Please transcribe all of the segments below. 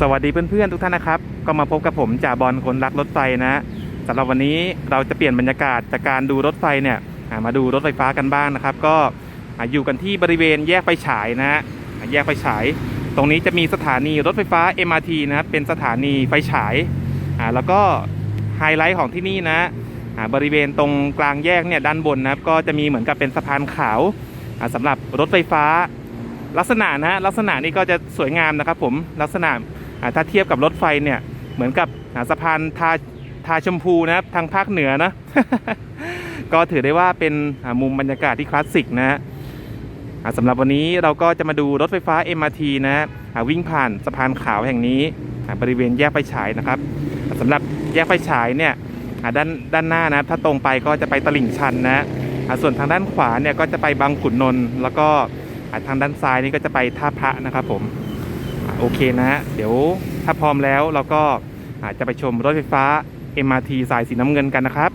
สวัสดีเพื่อนๆทุกท่านนะครับ ก็มาพบกับผมจ่าบอลคนรักรถไฟนะสำหรับวันนี้เราจะเปลี่ยนบรรยากาศจากการดูรถไฟเนี่ยมาดูรถไฟฟ้ากันบ้างนะครับ ก็อยู่กันที่บริเวณแยกไฟฉายนะฮะแยกไฟฉาย ตรงนี้จะมีสถานีรถไฟฟ้า MRT นะครับเป็นสถานีไฟฉายแล้วก็ไฮไลท์ของที่นี่นะบริเวณตรงกลางแยกเนี่ยด้านบนนะครับก็จะมีเหมือนกับเป็นสะพานขาวอ่าสำหรับรถไฟฟ้า ลักษณะนะลักษณะนี้ก็จะสวยงามนะครับผมลักษณะ ถ้าเทียบกับรถไฟเนี่ยเหมือนกับสะพานทาทาชมพูนะครับทางภาคเหนือนะก็ถือได้ว่าเป็นมุมบรรยากาศที่คลาสสิกนะฮะสำหรับวันนี้เราก็จะมาดูรถไฟฟ้า MRT นะวิ่งผ่านสะพานขาวแห่งนี้บริเวณแยกไฟฉายนะครับสำหรับแยกไฟฉายเนี่ยด้านด้านหน้านะถ้าตรงไปก็จะไปตลิ่งชันนะส่วนทางด้านขวาเนี่ยก็จะไปบางขุนนนท์แล้วก็ทางด้านซ้ายนี่ก็จะไปท่าพระนะครับผม โอเคนะฮะเดี๋ยวถ้าพร้อมแล้วเราก็อาจจะไปชมรถไฟฟ้า MRT สายสีน้ำเงินกันนะครับ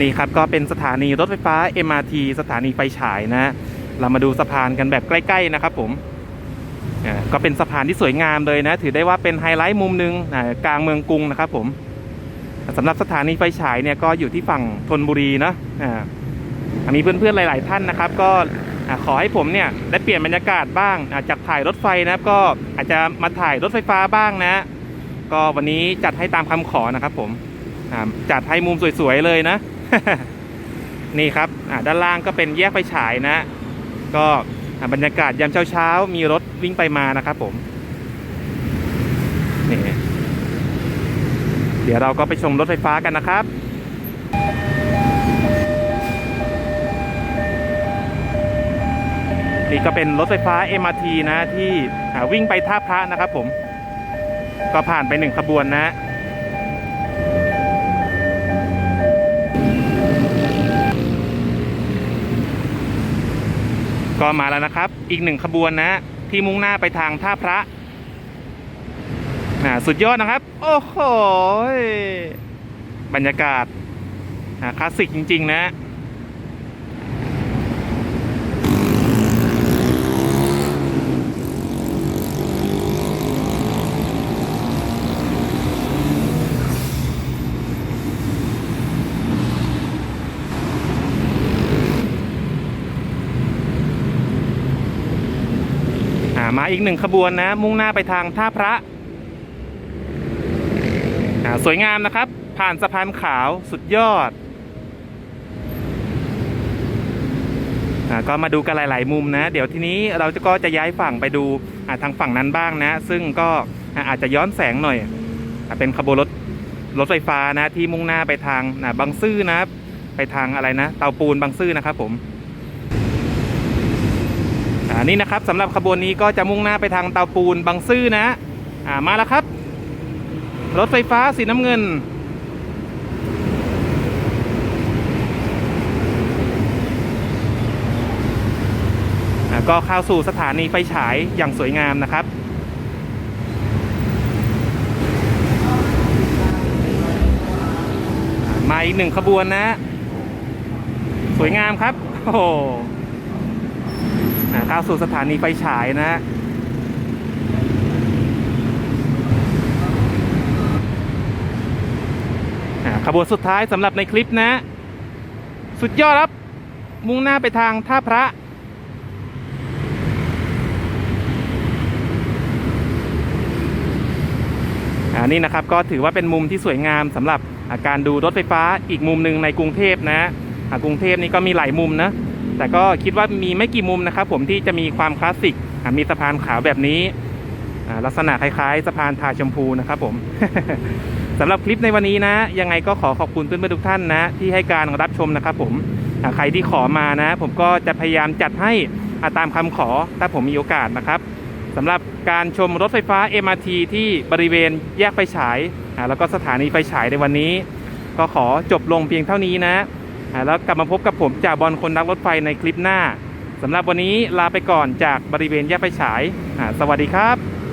นี่ครับก็เป็นสถานีรถไฟฟ้า MRT สถานีไฟฉายนะ เรามาดูสะพานกันแบบใกล้ ๆ นะครับผมอ่าก็เป็นสะพานที่สวยงามเลยนะ ถือได้ว่าเป็นไฮไลท์มุมหนึ่งกลางเมืองกรุงนะครับผมสำหรับสถานีไฟฉายเนี่ยก็อยู่ที่ฝั่งธนบุรีนะอ่ามีเพื่อนๆหลาย ๆ ท่านนะครับ ก็ ขอให้ผมเนี่ยได้เปลี่ยนบรรยากาศบ้างอาจากถ่ายรถไฟนะครับก็อาจจะมาถ่ายรถไฟฟ้าบ้างนะ ก็วันนี้จัดให้ตามคำขอนะครับ ผมจัดให้มุมสวยๆเลยนะ นี่ครับด้านล่างก็เป็นแยกไฟฉายนะ ก็บรรยากาศยามเช้าๆมีรถวิ่งไปมานะครับผมนี่เดี๋ยวเราก็ไปชมรถไฟฟ้ากันนะครับ นี่ก็เป็นรถไฟฟ้า MRT นะที่วิ่งไปท่าพระนะครับผม ก็ผ่านไปหนึ่งขบวนนะก็มาแล้วนะครับ อีกหนึ่งขบวนนะที่มุ่งหน้าไปทางท่าพระอ่าสุดยอดนะครับ โอ้โห บรรยากาศคลาสสิกจริง ๆ นะ มาอีกหนึ่งขบวนนะ มุ่งหน้าไปทางท่าพระสวยงามนะครับ ผ่านสะพานขาวสุดยอดอก็มาดูกันหลาย ๆ มุมนะ เดี๋ยวทีนี้เราจะก็จะย้ายฝั่งไปดูทางฝั่งนั้นบ้างนะ ซึ่งก็อาจจะย้อนแสงหน่อยอเป็นขบวนรถรถไฟฟ้านะที่มุ่งหน้าไปทางบางซื่อนะ ไปทางอะไรนะ เตาปูนบางซื่อนะครับผมานี่นะครับสำหรับขบวนนี้ก็จะมุ่งหน้าไปทางเตาปูนบางซื่อนะอ่ามาแล้วครับ รถไฟฟ้าสีน้ำเงิน ก็เข้าสู่สถานีไฟฉายอย่างสวยงามนะครับมาอีกหนึ่งขบวนนะ สวยงามครับ โอ้ เข้าสู่สถานีไฟฉายนะอ่าขบวนสุดท้ายสำหรับในคลิปนะ สุดยอดครับ มุ่งหน้าไปทางท่าพระอ่านี่นะครับก็ถือว่าเป็นมุมที่สวยงามสำหรับาการดูรถไฟฟ้าอีกมุมหนึ่งในกรุงเทพนะกรุงเทพนี่ก็มีหลายมุมนะ แต่ก็คิดว่ามีไม่กี่มุมนะครับ ผมที่จะมีความคลาสสิกมีสะพานขาวแบบนี้ลักษณะคล้ายๆ สะพานทาชมพูนะครับผมสำหรับคลิปในวันนี้นะ ยังไงก็ขอขอบคุณเพื่อนๆทุกท่านนะ ที่ให้การรับชมนะครับผมใครที่ขอมานะ ผมก็จะพยายามจัดให้ตามคำขอถ้าผมมีโอกาสนะครับสำหรับการชมรถไฟฟ้า MRT ที่บริเวณแยกไฟฉาย แล้วก็สถานีไฟฉายในวันนี้ ก็ขอจบลงเพียงเท่านี้นะ แล้วกลับมาพบกับผมจากบอลคนรักรถไฟในคลิปหน้าสำหรับวันนี้ลาไปก่อนจากบริเวณแยกไฟฉาย สวัสดีครับ